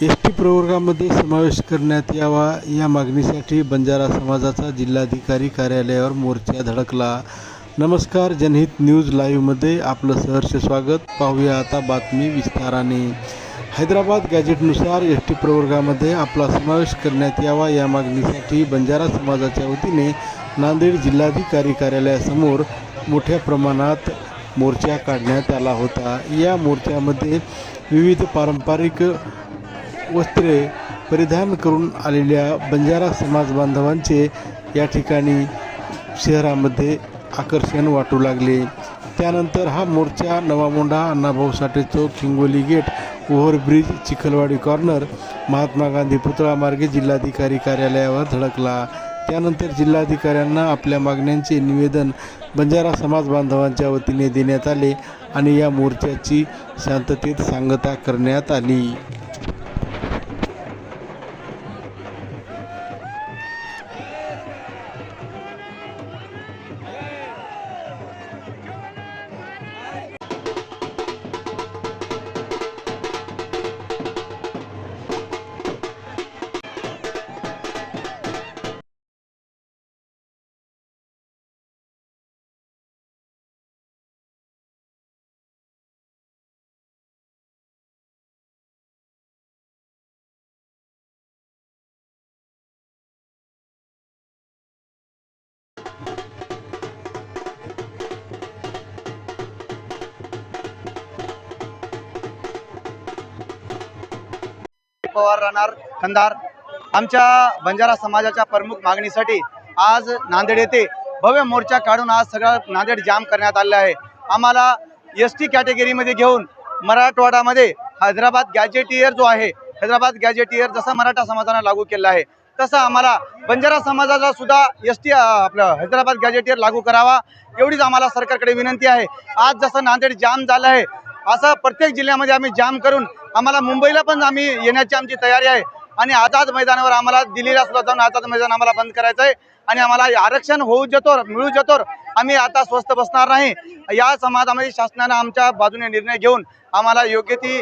S T प्रवर्गामध्ये समावेश करण्यात यावा या मागणीसाठी बंजारा समाजाचा जिल्हाधिकारी कार्यालयावर मोर्चा धडकला. नमस्कार जनहित न्यूज लाईव्हमध्ये आपलं सहर्ष स्वागत. पाहूया आता बातमी विस्ताराने. हैदराबाद गॅजेटनुसार एस टी प्रवर्गामध्ये आपला समावेश करण्यात यावा या मागणीसाठी बंजारा समाजाच्या वतीने नांदेड जिल्हाधिकारी कार्यालयासमोर मोठ्या प्रमाणात मोर्चा काढण्यात आला होता. या मोर्चामध्ये विविध पारंपरिक वस्त्रे परिधान करून आलेल्या बंजारा समाज बांधवांचे या ठिकाणी शहरामध्ये आकर्षण वाटू लागले. त्यानंतर हा मोर्चा नवामोंढा अण्णाभाऊ साठे चौक Hingoli gate overbridge Chikhalwadi corner Mahatma Gandhi पुतळा मार्गे जिल्हाधिकारी कार्यालयावर धडकला. त्यानंतर जिल्हाधिकाऱ्यांना आपल्या मागण्यांचे निवेदन बंजारा समाज बांधवांच्या वतीने देण्यात आले आणि या मोर्चाची शांततेत सांगता करण्यात आली. पवार राहणार. कंधार आमच्या बंजारा समाजाच्या प्रमुख मागणीसाठी आज नांदेड येथे भव्य मोर्चा काढून आज सगळं नांदेड जाम करण्यात आले आहे. आम्हाला एस टी कॅटेगरीमध्ये घेऊन मराठवाडामध्ये हैदराबाद गॅजेटियर जो आहे हैदराबाद गॅजेटियर जसा मराठा समाजाने लागू केला आहे तसं आम्हाला बंजारा समाजाला सुद्धा एस टी आपलं हैदराबाद गॅजेटियर लागू करावा एवढीच आम्हाला सरकारकडे विनंती आहे. आज जसं नांदेड जाम झालं आहे असं प्रत्येक जिल्ह्यामध्ये आम्ही जाम करून आम्हाला मुंबईला पण आम्ही येण्याची आमची तयारी आहे. आणि आझाद मैदानावर आम्हाला दिलेला सुद्धा जाऊन आझाद मैदान आम्हाला बंद करायचं आहे. आणि आम्हाला आरक्षण होऊ जातो मिळू जातो आम्ही आता स्वस्त बसणार नाही. या समाजामध्ये शासनानं आमच्या बाजूने निर्णय घेऊन आम्हाला योग्य ती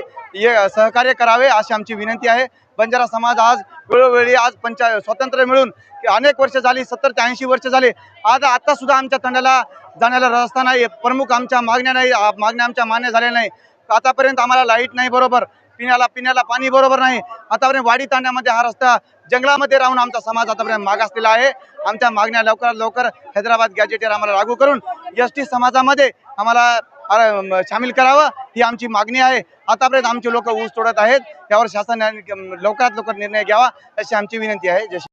सहकार्य करावे अशी आमची विनंती आहे. बंजारा समाज आज वेळोवेळी आज पंचा स्वातंत्र्य मिळून अनेक वर्ष झाली सत्तर ते ऐंशी वर्ष झाले. आज आता सुद्धा आमच्या तंडाला जाण्याला रस्ता नाही. प्रमुख आमच्या मागण्या नाही मागण्या आमच्या मान्य झाल्या नाही. आतापर्यंत आम्हाला लाइट नाही बरोबर पिण्याला पिण्याला पाणी बरोबर नाही. आतापर्यंत वाडी तांड्यामध्ये हा रस्ता जंगलामध्ये राहून आमचा समाज आतापर्यंत मागासलेला आहे. आमच्या मागण्या लवकरात लवकर हैदराबाद गॅजेटेर आम्हाला लागू करून एस टी समाजामध्ये आम्हाला सामील करावं ही आमची मागणी आहे. आतापर्यंत आमचे लोक ऊस तोडत आहेत. यावर शासनाने लवकरात लवकर निर्णय घ्यावा अशी आमची विनंती आहे. जशी